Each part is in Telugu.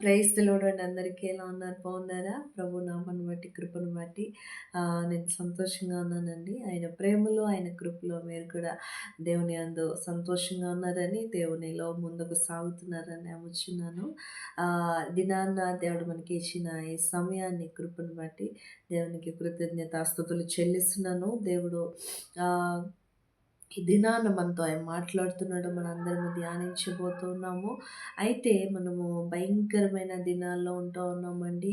ప్రైజ్ లోడండి అందరికీ ఎలా ఉన్నారు? బాగున్నారా? ప్రభు నామను బట్టి కృపను బట్టి. నేను సంతోషంగా ఉన్నానండి. ఆయన ప్రేమలో ఆయన కృపలో మీరు కూడా దేవుని అందు సంతోషంగా ఉన్నారని దేవునిలో ముందుకు సాగుతున్నారని నమ్ముచున్నాను. దినాన్న దేవుడు మనకి ఇచ్చిన ఈ సమయాన్ని కృపను బట్టి దేవునికి కృతజ్ఞతాస్తుతులు చెల్లిస్తున్నాను. దేవుడు ఈ దినాన మనతో ఆయన మాట్లాడుతున్నాడు మనందరము ధ్యానించబోతున్నాము. అయితే మనము భయంకరమైన దినాల్లో ఉంటూ ఉన్నామండి.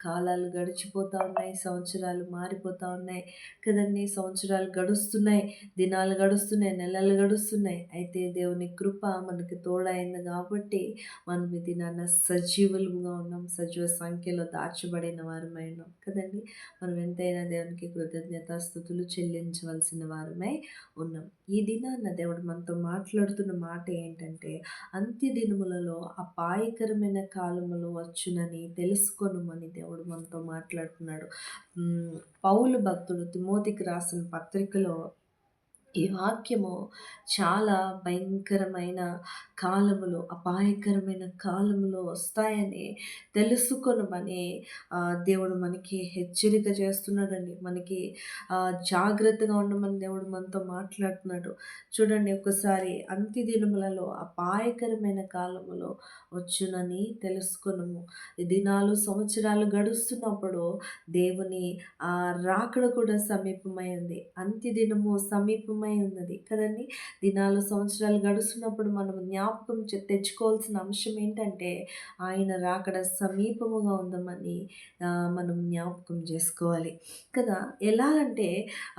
కాలాలు గడిచిపోతూ ఉన్నాయి సంవత్సరాలు మారిపోతూ ఉన్నాయి. కదండి సంవత్సరాలు గడుస్తున్నాయి దినాలు గడుస్తున్నాయి నెలలు గడుస్తున్నాయి. అయితే దేవుని కృప మనకి తోడైంది కాబట్టి మనం ఈ దినాన్న సజీవులుగా ఉన్నాం సజీవ సంఖ్యలో దాచబడిన వారమై ఉన్నాం. కదండి మనం ఎంతైనా దేవునికి కృతజ్ఞతాస్థుతులు చెల్లించవలసిన వారమై ఉన్నాం. ఈ దినాన్న దేవుడు మనతో మాట్లాడుతున్న మాట ఏంటంటే అంత్య దినములలో అపాయకరమైన కాలములు వచ్చునని తెలుసుకొనుమని దేవుడు దేవుడు మనతో మాట్లాడుతున్నాడు. పౌలు భక్తుడు తిమోతికి రాసిన పత్రికలో ఈ వాక్యము చాలా భయంకరమైన కాలములు అపాయకరమైన కాలములు వస్తాయని తెలుసుకొనమని దేవుడు మనకి హెచ్చరిక చేస్తున్నాడండి. మనకి జాగ్రత్తగా ఉండమని దేవుడు మనతో మాట్లాడుతున్నాడు. చూడండి ఒకసారి అంత్య దినములలో అపాయకరమైన కాలములో వచ్చునని తెలుసుకున్నాము దినాలు సంవత్సరాలు గడుస్తున్నప్పుడు దేవుని ఆ రాకడ కూడా సమీపమై ఉంది. అంత్య దినము సమీపమై సమయమై ఉన్నది కదండి. దినాలు సంవత్సరాలు గడుస్తున్నప్పుడు మనం జ్ఞాపకం తెచ్చుకోవాల్సిన అంశం ఏంటంటే ఆయన రాకడ సమీపముగా ఉందమని మనం జ్ఞాపకం చేసుకోవాలి కదా. ఎలా అంటే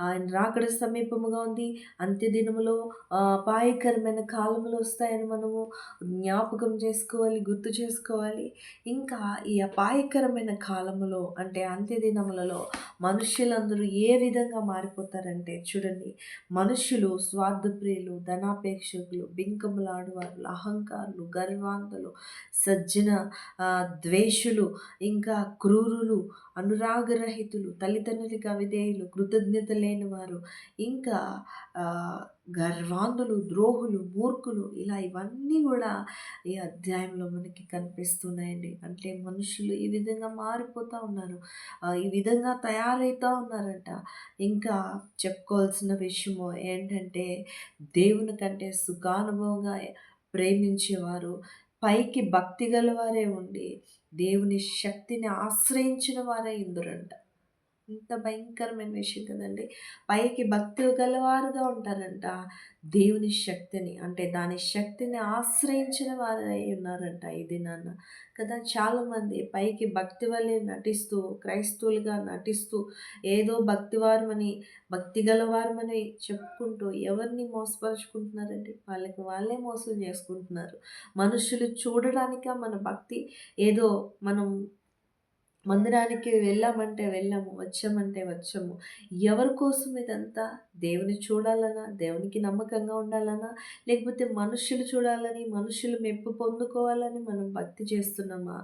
ఆయన రాకడ సమీపముగా ఉంది. అంత్య దినములో అపాయకరమైన కాలములు వస్తాయని మనము జ్ఞాపకం చేసుకోవాలి గుర్తు చేసుకోవాలి. ఇంకా ఈ అపాయకరమైన కాలములో అంటే అంత్య దినములలో మనుషులందరూ ఏ విధంగా మారిపోతారంటే చూడండి. మన మనుషులు స్వార్థప్రియులు ధనాపేక్షకులు బింకములాడువారు అహంకారులు గర్వాంతులు సజ్జన ద్వేషులు ఇంకా క్రూరులు అనురాగరహితులు తల్లిదండ్రులకు అవిధేయులు కృతజ్ఞత లేనివారు ఇంకా గర్వాంధులు ద్రోహులు మూర్ఖులు ఇలా ఇవన్నీ కూడా ఈ అధ్యాయంలో మనకి కనిపిస్తున్నాయండి. అంటే మనుషులు ఈ విధంగా మారిపోతూ ఉన్నారు ఈ విధంగా తయారవుతూ ఉన్నారంట. ఇంకా చెప్పుకోవాల్సిన విషయము ఏంటంటే దేవుని కంటే సుఖానుభవంగా ప్రేమించేవారు పైకి భక్తి గలవారే ఉండి దేవుని శక్తిని ఆశ్రయించిన వారే ఇందురంట. ఇంత భయంకరమైన విషయం కదండి. పైకి భక్తి గలవారుగా ఉంటారంట. దేవుని శక్తిని అంటే దాని శక్తిని ఆశ్రయించిన వారై ఉన్నారంట ఇది నాన్న కదా చాలామంది పైకి భక్తి వల్లే నటిస్తూ క్రైస్తవులుగా నటిస్తూ ఏదో భక్తివారమని భక్తి గలవారమని చెప్పుకుంటూ ఎవరిని మోసపరుచుకుంటున్నారండి? వాళ్ళకి వాళ్ళే మోసం చేసుకుంటున్నారు. మనుషులు చూడడానిక మన భక్తి? ఏదో మనం మందిరానికి వెళ్ళామంటే వెళ్ళాము వచ్చామంటే వచ్చాము. ఎవరి కోసం ఇదంతా? దేవుని చూడాలనా? దేవునికి నమ్మకంగా ఉండాలనా? లేకపోతే మనుషులు చూడాలని మనుషులు మెప్పు పొందుకోవాలని మనం భక్తి చేస్తున్నామా?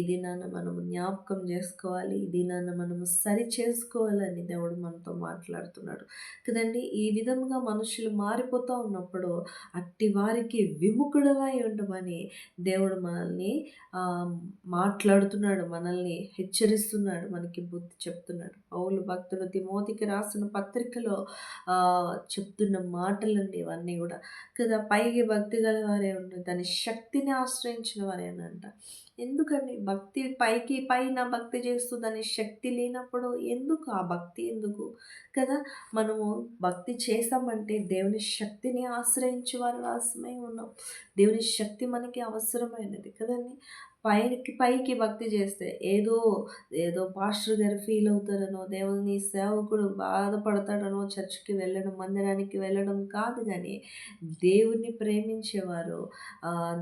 ఇది నాన్న మనము జ్ఞాపకం చేసుకోవాలి. ఇది నాన్న మనము సరి చేసుకోవాలని దేవుడు మనతో మాట్లాడుతున్నాడు. కదండి ఈ విధంగా మనుషులు మారిపోతూ ఉన్నప్పుడు అట్టి వారికి విముఖుడవై ఉండమని దేవుడు మనల్ని మాట్లాడుతున్నాడు మనల్ని హెచ్చరిస్తున్నాడు మనకి బుద్ధి చెప్తున్నాడు. పౌలు భక్తుడు తిమోతికి రాసిన పత్రికలో చెప్తున్న మాటలండి ఇవన్నీ కూడా. కదా పైకి భక్తి గల వారే ఉంటారు దాని శక్తిని ఆశ్రయించిన వారేనంట ఎందుకండి? భక్తి పైకి పైన భక్తి చేస్తూ దాని శక్తి లేనప్పుడు ఎందుకు ఆ భక్తి ఎందుకు? కదా? మనము భక్తి చేసామంటే దేవుని శక్తిని ఆశ్రయించి వారు వాసమై ఉన్నాం. దేవుని శక్తి మనకి అవసరమైనది కదండి? పైకి పైకి భక్తి చేస్తే ఏదో ఏదో పాస్టర్ గారు ఫీల్ అవుతారనో దేవుని సేవకుడు బాధపడతాడనో చర్చికి వెళ్ళడం మందిరానికి వెళ్ళడం కాదు కానీ దేవుని ప్రేమించేవారు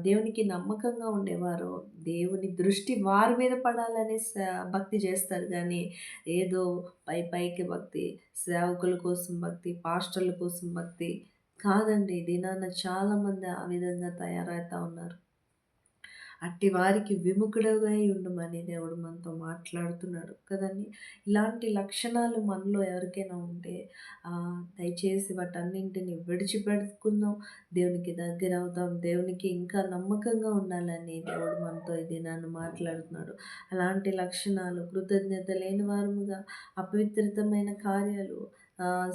దేవునికి నమ్మకంగా ఉండేవారు దేవు దేవుని దృష్టి వారి మీద పడాలని భక్తి చేస్తారు. కానీ ఏదో పై పైకి భక్తి సేవకుల కోసం భక్తి పాస్టర్ల కోసం భక్తి కాదండి. దినాన చాలామంది ఆ విధంగా తయారవుతూ ఉన్నారు. అట్టి వారికి విముఖుడవై ఉండమని దేవుడు మనతో మాట్లాడుతున్నాడు కదండి. ఇలాంటి లక్షణాలు మనలో ఎవరికైనా ఉంటే దయచేసి వాటన్నింటిని విడిచిపెట్టుకుందాం. దేవునికి దగ్గర అవుతాం. దేవునికి ఇంకా నమ్మకంగా ఉండాలని దేవుడు మనతో ఇది నన్ను మాట్లాడుతున్నాడు. అలాంటి లక్షణాలు కృతజ్ఞత లేని వారముగా అపవిత్రితమైన కార్యాలు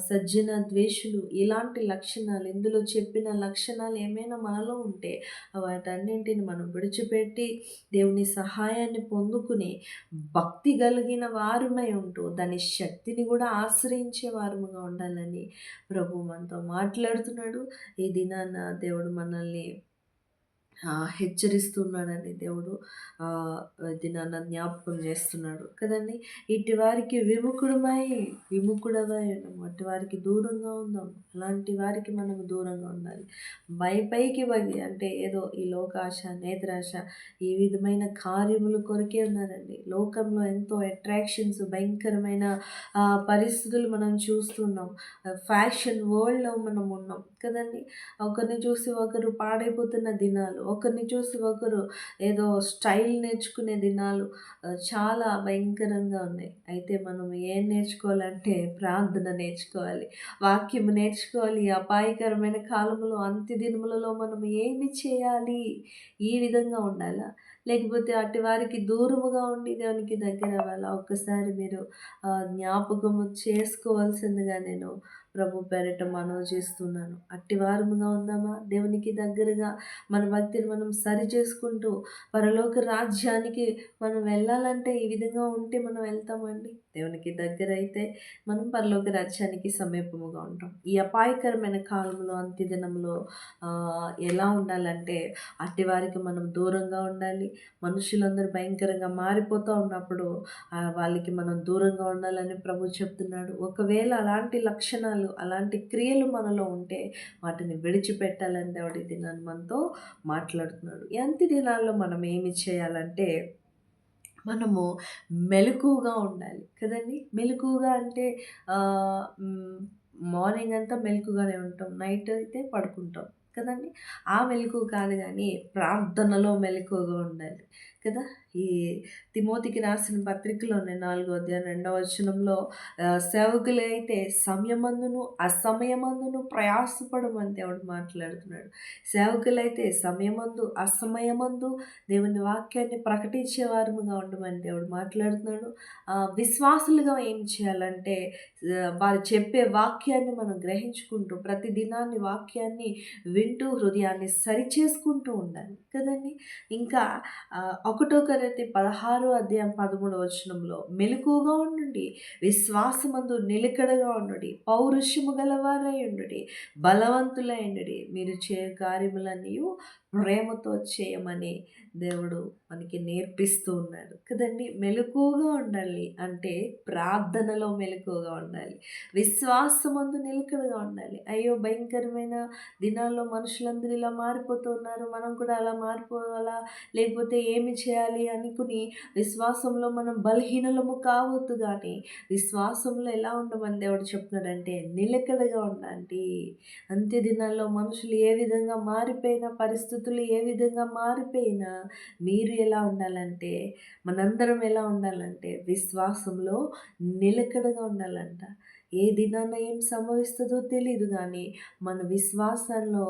సజ్జన ద్వేషులు ఇలాంటి లక్షణాలు ఇందులో చెప్పిన లక్షణాలు ఏమైనా మనలో ఉంటే వాటన్నింటిని మనం విడిచిపెట్టి దేవుని సహాయాన్ని పొందుకుని భక్తి కలిగిన వారమై ఉంటూ దాని శక్తిని కూడా ఆశ్రయించే వారముగా ఉండాలని ప్రభు మనతో మాట్లాడుతున్నాడు. ఈ దినాన దేవుడు మనల్ని హెచ్చరిస్తున్నాడని దేవుడు. దినాన్న జ్ఞాపకం చేస్తున్నాడు కదండి. ఇటు వారికి విముఖుడమై విముఖుడమై ఉండము అటు వారికి దూరంగా ఉందాం. అలాంటి వారికి మనము దూరంగా ఉండాలి. పై పైకి అంటే ఏదో ఈ లోకాశ నేత్రాశ ఈ విధమైన కార్యములు కొరకే ఉన్నారండి. లోకంలో ఎంతో అట్రాక్షన్స్ భయంకరమైన పరిస్థితులు మనం చూస్తున్నాం. ఫ్యాషన్ వరల్డ్లో మనం ఉన్నాం కదండి. ఒకరిని చూసి ఒకరు పాడైపోతున్న దినాలు ఒకరిని చూసి ఒకరు ఏదో స్టైల్ నేర్చుకునే దినాలు చాలా భయంకరంగా ఉన్నాయి. అయితే మనం ఏం నేర్చుకోవాలంటే ప్రార్థన నేర్చుకోవాలి వాక్యం నేర్చుకోవాలి. అపాయకరమైన కాలంలో అంత్య దినములలో మనం ఏమి చేయాలి? ఈ విధంగా ఉండాలా? లేకపోతే అటు వారికి దూరముగా ఉండి దేవునికి దగ్గర అవ్వాలా? ఒక్కసారి మీరు జ్ఞాపకము చేసుకోవాల్సిందిగా నేను ప్రభు పేరిట మనవి చేస్తున్నాను. అట్టి వారముగా ఉందామా? దేవునికి దగ్గరగా మన భక్తిని మనం సరి చేసుకుంటూ పరలోక రాజ్యానికి మనం వెళ్ళాలంటే ఈ విధంగా ఉంటే మనం వెళ్తామండి. దేవునికి దగ్గర అయితే మనం పరలోక రాజ్యానికి సమీపముగా ఉంటాం. ఈ అపాయకరమైన కాలంలో అంత్యదినంలో ఎలా ఉండాలంటే అట్టి వారికి మనం దూరంగా ఉండాలి. మనుషులందరూ భయంకరంగా మారిపోతూ ఉన్నప్పుడు వాళ్ళకి మనం దూరంగా ఉండాలని ప్రభు చెప్తున్నాడు. ఒకవేళ అలాంటి లక్షణాలు లక్షణాలు అలాంటి క్రియలు మనలో ఉంటే వాటిని విడిచిపెట్టాలని దేవుడి దినాన్ని మనతో మాట్లాడుతున్నాడు. ఎంతి దినాల్లో మనం ఏమి చేయాలంటే మనము మెలకుగా ఉండాలి. కదండి? మెలకుగా అంటే మార్నింగ్ అంతా మెలకుగానే ఉంటాం. నైట్ అయితే పడుకుంటాం. కదండి? ఆ మెలకు కాదు కానీ ప్రార్థనలో మెలకుగా ఉండాలి. కదా? ఈ తిమోతికి రాసిన పత్రికలోనే నాలుగో అధ్యాయం రెండవ వచనంలో సేవకులైతే సమయమందును అసమయమందును ప్రయాసపడమని దేవుడు మాట్లాడుతున్నాడు. సేవకులైతే సమయమందు అసమయమందు దేవుని వాక్యాన్ని ప్రకటించే వారముగా ఉండమని దేవుడు మాట్లాడుతున్నాడు. విశ్వాసులుగా ఏం చేయాలంటే వారు చెప్పే వాక్యాన్ని మనం గ్రహించుకుంటూ ప్రతి దినాన్ని వాక్యాన్ని వింటూ హృదయాన్ని సరిచేసుకుంటూ ఉండాలి కదండి? ఇంకా ఒకటో తరగతి పదహారు అధ్యాయం పదమూడు వచనంలో మెలకుగా ఉండండి విశ్వాసమందు నిలకడగా ఉండండి పౌరుషము గలవారై ఉండండి బలవంతులై ఉండండి. మీరు చే కార్యములన్నీ ప్రేమతో చేయమని దేవుడు మనకి నేర్పిస్తూ ఉన్నాడు. కదండి? మెలకువగా ఉండాలి అంటే ప్రార్థనలో మెలకువగా ఉండాలి. విశ్వాసమందు నిలకడగా ఉండాలి. అయ్యో భయంకరమైన దినాల్లో మనుషులందరూ ఇలా మారిపోతూ ఉన్నారు. మనం కూడా అలా మారిపోవాలా? లేకపోతే ఏమి చేయాలి అనుకుని విశ్వాసంలో మనం బలహీనలము కావద్దు కానీ విశ్వాసంలో ఎలా ఉండమని దేవుడు చెప్తున్నాడంటే నిలకడగా ఉండండి. అంత్య దినాల్లో మనుషులు ఏ విధంగా మారిపోయిన పరిస్థితి పరిస్థితులు ఏ విధంగా మారిపోయినా మీరు ఎలా ఉండాలంటే మనందరం ఎలా ఉండాలంటే విశ్వాసంలో నిలకడగా ఉండాలంట. ఏ దినాన ఏం సంభవిస్తుందో తెలియదు కానీ మన విశ్వాసంలో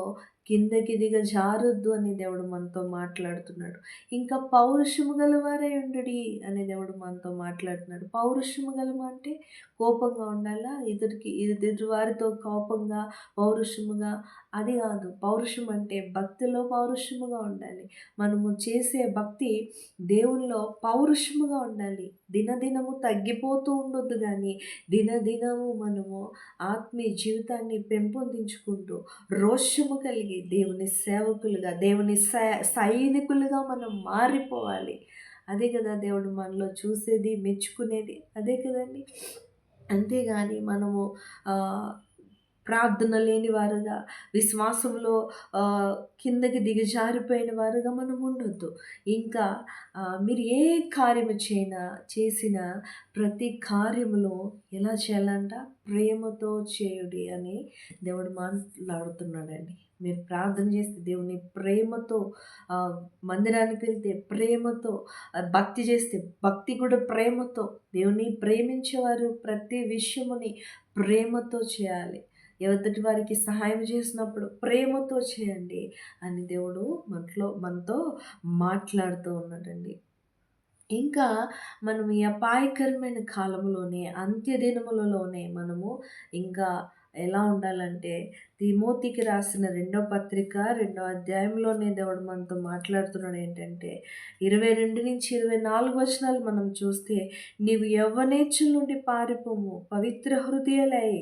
కిందకి దిగ జారొద్దు అని దేవుడు మనతో మాట్లాడుతున్నాడు. ఇంకా పౌరుషము గలవారే ఉండడి అని దేవుడు మనతో మాట్లాడుతున్నాడు. పౌరుషము గలమ అంటే కోపంగా ఉండాలా? ఇద్దరికి ఎదుటి వారితో కోపంగా పౌరుషముగా? అది కాదు. పౌరుషం అంటే భక్తిలో పౌరుషముగా ఉండాలి. మనము చేసే భక్తి దేవుల్లో పౌరుషముగా ఉండాలి. దినదినము తగ్గిపోతూ ఉండొద్దు కానీ దినదినము మనము ఆత్మీయ జీవితాన్ని పెంపొందించుకుంటూ రోషము కలిగి దేవుని సేవకులుగా దేవుని సైనికులుగా మనం మారిపోవాలి. అదే కదా దేవుడు మనలో చూసేది మెచ్చుకునేది. అదే కదండి. అంతేగాని మనము ప్రార్థన లేని వారుగా విశ్వాసంలో కిందకి దిగజారిపోయిన వారుగా మనం ఉండొద్దు. ఇంకా మీరు ఏ కార్యము చేయనా చేసిన ప్రతి కార్యములో ఎలా చేయాలంట? ప్రేమతో చేయుడి అని దేవుడు మాట్లాడుతున్నాడండి. మీరు ప్రార్థన చేస్తే దేవుని ప్రేమతో మందిరానికి వెళ్తే ప్రేమతో భక్తి చేస్తే భక్తి కూడా ప్రేమతో దేవుని ప్రేమించేవారు ప్రతి విషయముని ప్రేమతో చేయాలి. ఎవరి వారికి సహాయం చేసినప్పుడు ప్రేమతో చేయండి అని దేవుడు మనలో మనతో మాట్లాడుతూ ఉన్నాడండి. ఇంకా మనం ఈ అపాయకరమైన కాలంలోనే అంత్యదినములలోనే మనము ఇంకా ఎలా ఉండాలంటే తిమోతికి రాసిన రెండో పత్రిక రెండో అధ్యాయంలోనే దేవుడు మనతో మాట్లాడుతున్నాడు ఏంటంటే ఇరవై రెండు నుంచి ఇరవై నాలుగు వచనాలు మనం చూస్తే నీవు యవ్వనేచ్చుల నుండి పారిపోము పవిత్ర హృదయలై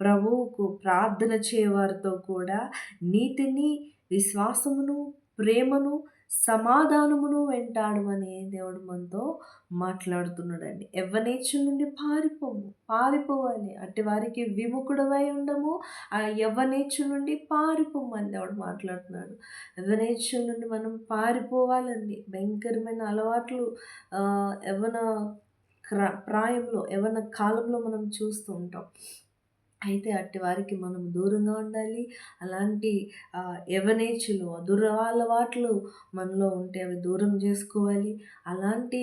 ప్రభువుకు ప్రార్థన చేయవారితో కూడా నీతిని విశ్వాసమును ప్రేమను సమాధానమును వెంటాడమని దేవుడు మనతో మాట్లాడుతున్నాడండి. ఎవ్వనేచ్చు నుండి పారిపోము? పారిపోవాలి. అట్టి వారికి విముఖుడవై ఉండము. ఆ యవ్వనేచ్చు నుండి పారిపోము అని దేవుడు మాట్లాడుతున్నాడు. యవ్వనేచ్చు నుండి మనం పారిపోవాలండి? భయంకరమైన అలవాట్లు యవ్వన ప్రాయంలో యవ్వన కాలంలో మనం చూస్తూ ఉంటాం. అయితే అట్టి వారికి మనం దూరంగా ఉండాలి. అలాంటి ఎవనేచులు దురలవాట్లు మనలో ఉంటే అవి దూరం చేసుకోవాలి. అలాంటి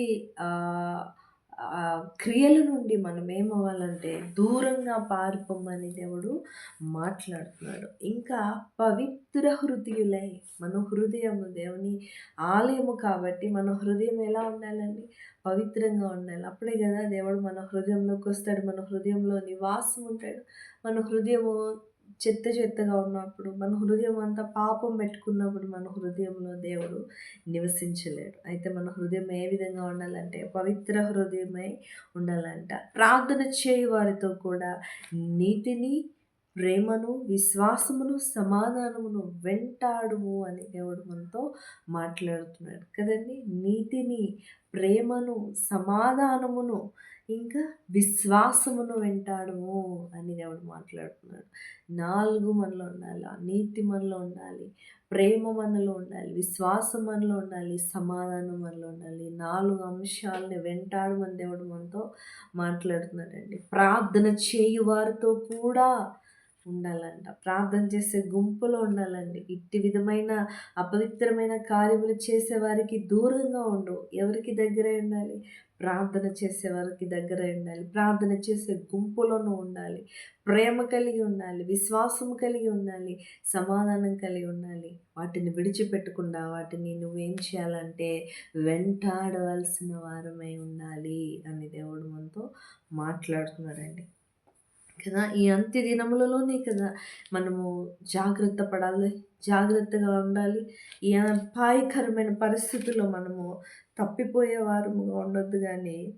క్రియల నుండి మనం ఏమవ్వాలంటే దూరంగా పారిపోమని దేవుడు మాట్లాడుతున్నాడు. ఇంకా పవిత్ర హృదయులై మన హృదయము దేవుని ఆలయము కాబట్టి మన హృదయం ఎలా ఉండాలండి? పవిత్రంగా ఉండాలి. అప్పుడే కదా దేవుడు మన హృదయంలోకి వస్తాడు మన హృదయంలో నివాసం ఉంటాడు. మన హృదయము చెత్త చెత్తగా ఉన్నప్పుడు మన హృదయం అంతా పాపం పెట్టుకున్నప్పుడు మన హృదయంలో దేవుడు నివసించలేడు. అయితే మన హృదయం ఏ విధంగా ఉండాలంటే పవిత్ర హృదయమై ఉండాలంట. ప్రార్థన చేయి వారితో కూడా నీతిని ప్రేమను విశ్వాసమును సమాధానమును వెంటాడుము అని దేవుడు మనతో మాట్లాడుతున్నాడు. కదండి? నీతిని ప్రేమను సమాధానమును ఇంకా విశ్వాసమును వెంటాడము అని దేవుడు మాట్లాడుతున్నాడు. నాలుగు మనలో ఉండాలి నీతి మనలో ఉండాలి ప్రేమ మనలో ఉండాలి విశ్వాసం మనలో ఉండాలి సమాధానం మనలో ఉండాలి. నాలుగు అంశాలని వెంటాడమని దేవుడు మనతో మాట్లాడుతున్నాడండి. ప్రార్థన చేయు వారితో కూడా ఉండాలంట. ప్రార్థన చేసే గుంపులో ఉండాలండి. ఇట్టి విధమైన అపవిత్రమైన కార్యములు చేసే వారికి దూరంగా ఉండవు ఎవరికి దగ్గర ఉండాలి? ప్రార్థన చేసే వారికి దగ్గర ఉండాలి. ప్రార్థన చేసే గుంపులోనూ ఉండాలి. ప్రేమ కలిగి ఉండాలి. విశ్వాసం కలిగి ఉండాలి. సమాధానం కలిగి ఉండాలి. వాటిని విడిచిపెట్టకుండా వాటిని నువ్వేం చేయాలంటే వెంటాడవలసిన వారమై ఉండాలి అని దేవుడు మనతో మాట్లాడుతున్నారండి కదా? ఈ అంత్య దినములలోనే కదా మనము జాగ్రత్త పడాలి జాగ్రత్తగా ఉండాలి. ఈ అపాయకరమైన పరిస్థితుల్లో మనము తప్పిపోయే వారముగా ఉండొద్దు కానీ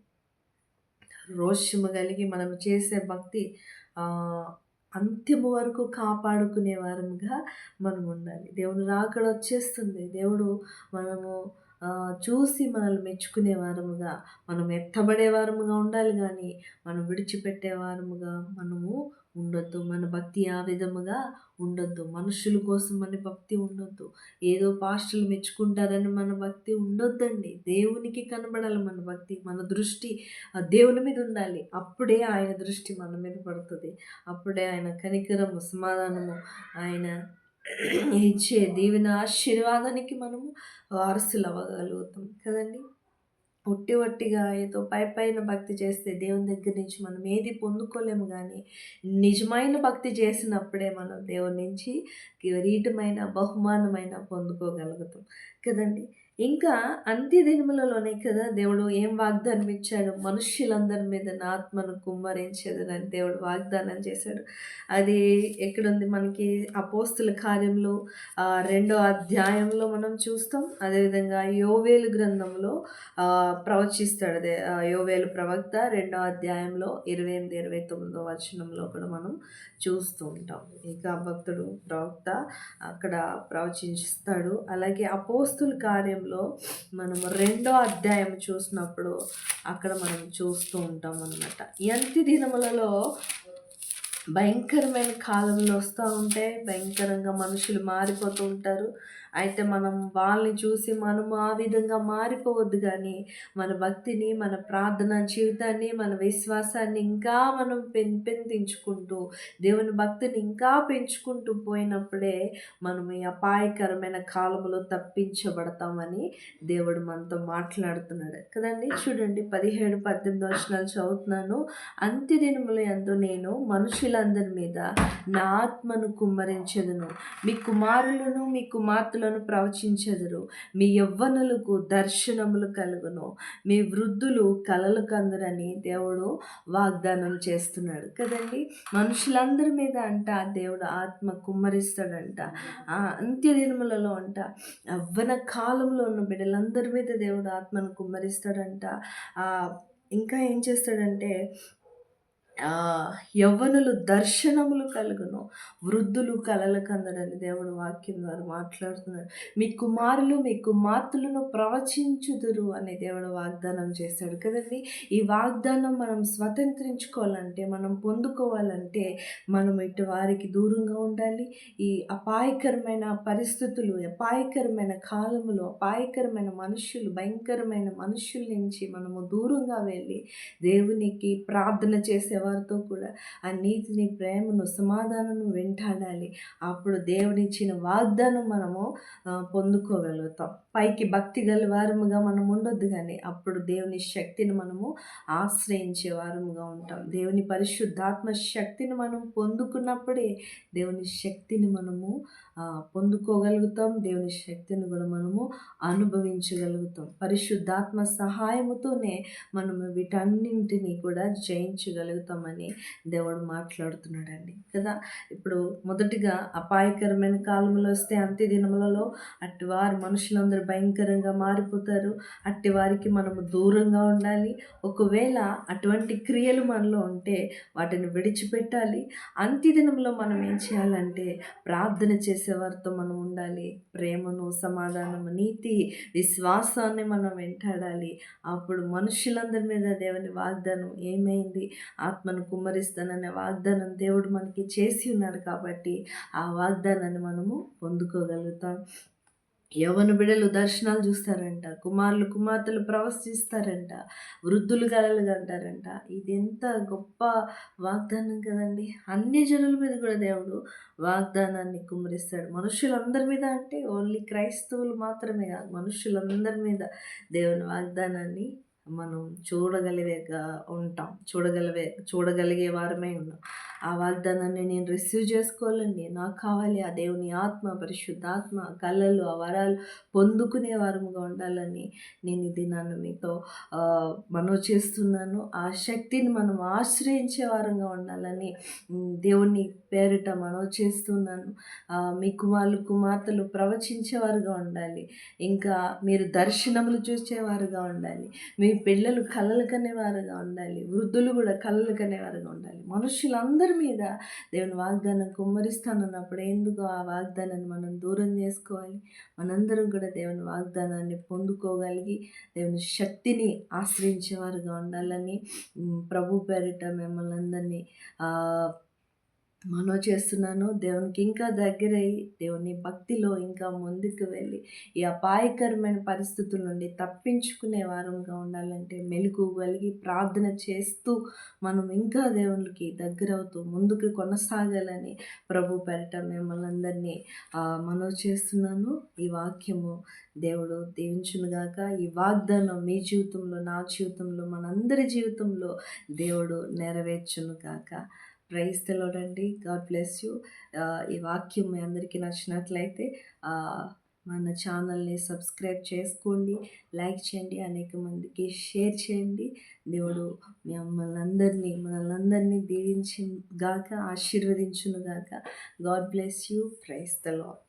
రోషము కలిగి మనం చేసే భక్తి అంత్యము వరకు కాపాడుకునే వారముగా మనం ఉండాలి. దేవుడు రాకడ వచ్చేస్తుంది. దేవుడు మనము చూసి మనల్ని మెచ్చుకునే వారముగా మనం ఎత్తబడే వారముగా ఉండాలి కానీ మనం విడిచిపెట్టే వారముగా మనము ఉండొద్దు. మన భక్తి ఆ విధముగా ఉండొద్దు. మనుషుల కోసం మన భక్తి ఉండొద్దు. ఏదో పాస్టులు మెచ్చుకుంటారని మన భక్తి ఉండొద్దండి. దేవునికి కనబడాలి మన భక్తి మన దృష్టి. ఆ దేవుని మీద ఉండాలి. అప్పుడే ఆయన దృష్టి మన మీద పడుతుంది. అప్పుడే ఆయన కనికరము సమాధానము ఆయన ఇచ్చే దీవెన ఆశీర్వాదానికి మనము వారసులు అవ్వగలుగుతాం కదండి? ఒట్టి ఒట్టిగా ఏదో పై పైన భక్తి చేస్తే దేవుని దగ్గర నుంచి మనం ఏది పొందుకోలేము కానీ నిజమైన భక్తి చేసినప్పుడే మనం దేవుని నుంచి కిరీటమైన బహుమానమైన పొందుకోగలుగుతాం కదండి? ఇంకా అంత్య దినములలోనే కదా దేవుడు ఏం వాగ్దానం ఇచ్చాడు? మనుష్యులందరి మీద నా ఆత్మను కుమ్మరించేదని దేవుడు వాగ్దానం చేశాడు. అది ఎక్కడుంది? మనకి అపోస్తుల కార్యంలో రెండో అధ్యాయంలో మనం చూస్తాం. అదేవిధంగా యోవేలు గ్రంథంలో ప్రవచిస్తాడు అదే యోవేలు ప్రవక్త రెండో అధ్యాయంలో ఇరవై ఎనిమిది ఇరవై తొమ్మిదో వచనంలో కూడా మనం చూస్తూ ఉంటాం. ఇంకా భక్తుడు ప్రవక్త అక్కడ ప్రవచిస్తాడు అలాగే అపోస్తుల కార్యంలో మనము రెండో అధ్యాయం చూసినప్పుడు అక్కడ మనం చూస్తూ ఉంటాం అనమాట ఎంతి దినములలో భయంకరమైన కాలంలో వస్తూ ఉంటే భయంకరంగా మనుషులు మారిపోతూ ఉంటారు. అయితే మనం వాళ్ళని చూసి మనము ఆ విధంగా మారిపోవద్దు కానీ మన భక్తిని మన ప్రార్థన జీవితాన్ని మన విశ్వాసాన్ని ఇంకా మనం పెంపెందించుకుంటూ దేవుని భక్తిని ఇంకా పెంచుకుంటూ పోయినప్పుడే మనం ఈ అపాయకరమైన కాలంలో తప్పించబడతామని దేవుడు మనతో మాట్లాడుతున్నాడు. కదండి? చూడండి పదిహేడు పద్దెనిమిది వర్షాలు చదువుతున్నాను. అంత్య దినములు ఎందు నేను మనుషులందరి మీద నా ఆత్మను కుమ్మరించదును. మీ కుమారులను మీ కుమార్తెలు వాక్కులను ప్రవచించెదరు. మీ యవ్వనులకు దర్శనములు కలుగును. మీ వృద్ధులు కలలు కందురని దేవుడు వాగ్దానం చేస్తున్నాడు కదండి. మనుషులందరి మీద అంట దేవుడు ఆత్మ కుమ్మరిస్తాడంట. అంత్య దినములలో అంట యవ్వన కాలంలో ఉన్న బిడ్డలందరి మీద దేవుడు ఆత్మను కుమ్మరిస్తాడంట. ఇంకా ఏం చేస్తాడంటే యవ్వనులు దర్శనములు కలుగును. వృద్ధులు కలలు కందరని దేవుడు వాక్యం ద్వారా మాట్లాడుతున్నారు. మీ కుమారులు మీ కుమార్తెలను ప్రవచించుదురు అని దేవుడు వాగ్దానం చేశాడు కదండి. ఈ వాగ్దానం మనం స్వతంత్రించుకోవాలంటే మనం పొందుకోవాలంటే మనం ఇటు వారికి దూరంగా ఉండాలి. ఈ అపాయకరమైన పరిస్థితులు అపాయకరమైన కాలములు అపాయకరమైన మనుషులు భయంకరమైన మనుషుల నుంచి మనము దూరంగా వెళ్ళి దేవునికి ప్రార్థన చేసే వారితో కూడా ఆ నీతిని ప్రేమను సమాధానము వెంటాడాలి. అప్పుడు దేవుడిచ్చిన వాగ్దానం మనము పొందుకోగలుగుతాం. పైకి భక్తి గల వారముగా మనం ఉండొద్దు కానీ అప్పుడు దేవుని శక్తిని మనము ఆశ్రయించే వారముగా ఉంటాం. దేవుని పరిశుద్ధాత్మ శక్తిని మనం పొందుకున్నప్పుడే దేవుని శక్తిని మనము పొందుకోగలుగుతాం. దేవుని శక్తిని కూడా మనము అనుభవించగలుగుతాం. పరిశుద్ధాత్మ సహాయముతోనే మనము వీటన్నింటినీ కూడా జయించగలుగుతామని దేవుడు మాట్లాడుతున్నాడండి. కదా? ఇప్పుడు మొదటిగా అపాయకరమైన కాలంలో వస్తే అంత్య దినములలో అట్టి వారు భయంకరంగా మారిపోతారు. అట్టి వారికి మనము దూరంగా ఉండాలి. ఒకవేళ అటువంటి క్రియలు మనలో ఉంటే వాటిని విడిచిపెట్టాలి. అంత్యదినంలో మనం ఏం చేయాలంటే ప్రార్థన చేసేవారితో మనం ఉండాలి. ప్రేమను సమాధానము నీతి విశ్వాసాన్ని మనం వెంటాడాలి. అప్పుడు మనుషులందరి మీద దేవుని వాగ్దానం ఏమైంది? ఆత్మను కుమ్మరిస్తాననే వాగ్దానం దేవుడు మనకి చేసి ఉన్నాడు కాబట్టి ఆ వాగ్దానాన్ని మనము పొందుకోగలుగుతాం. యవన బిడలు దర్శనాలు చూస్తారంట కుమారులు కుమార్తెలు ప్రవశిస్తారంట వృద్ధులు కలలు అంటారంట ఇది ఎంత గొప్ప వాగ్దానం కదండి. అన్ని జనుల మీద కూడా దేవుడు వాగ్దానాన్ని కుమ్మరిస్తాడు. మనుషులందరి మీద అంటే ఓన్లీ క్రైస్తవులు మాత్రమే కాదు మనుషులందరి మీద దేవుని వాగ్దానాన్ని మనం చూడగలిగేగా ఉంటాం. చూడగలిగే చూడగలిగే వారమే ఉన్నాం. ఆ వాగ్దానాన్ని నేను రిసీవ్ చేసుకోవాలండి. నాకు కావాలి ఆ దేవుని ఆత్మ పరిశుద్ధాత్మ కళలు ఆ వరాలు పొందుకునే వారముగా ఉండాలని నేను ఇది నన్ను మీతో మనో చేస్తున్నాను. ఆ శక్తిని మనం ఆశ్రయించే వారంగా ఉండాలని దేవుని పేరిట మనో చేస్తున్నాను. మీ కుమారులు కుమార్తెలు ప్రవచించేవారుగా ఉండాలి. ఇంకా మీరు దర్శనములు చూసేవారుగా ఉండాలి. మీ పిల్లలు కలలు కనేవారుగా ఉండాలి. వృద్ధులు కూడా కలలు కనేవారుగా ఉండాలి. మనుషులందరూ మీద దేవుని వాగ్దానం కుమ్మరిస్తానన్నప్పుడు ఎందుకు ఆ వాగ్దానాన్ని మనం దూరం చేసుకోవాలి? మనందరం కూడా దేవుని వాగ్దానాన్ని పొందుకోగలిగి దేవుని శక్తిని ఆశ్రయించేవారుగా ఉండాలని ప్రభు పేరిట మిమ్మల్ని అందరినీ మనో చేస్తున్నాను దేవునికి ఇంకా దగ్గరై దేవుని భక్తిలో ఇంకా ముందుకు వెళ్ళి ఈ అపాయకరమైన పరిస్థితుల నుండి తప్పించుకునే వారంగా ఉండాలంటే మెలుగుగలిగి ప్రార్థన చేస్తూ మనం ఇంకా దేవునికి దగ్గరవుతూ ముందుకు కొనసాగాలని ప్రభు పెరట మిమ్మల్ని అందరినీ మనో చేస్తున్నాను. ఈ వాక్యము దేవుడు దీవించునుగాక ఈ వాగ్దానం మీ జీవితంలో నా జీవితంలో మనందరి జీవితంలో దేవుడు నెరవేర్చునుగాక ప్రైజ్ తెలవడండి. God bless you. ఈ వాక్యం మీ అందరికీ నచ్చినట్లయితే మన ఛానల్ని సబ్స్క్రైబ్ చేసుకోండి లైక్ చేయండి అనేక మందికి షేర్ చేయండి. దేవుడు మిమ్మల్ని అందరినీ మనల్ని అందరినీ దీవించి గాక ఆశీర్వదించును గాక. God bless you. Praise the Lord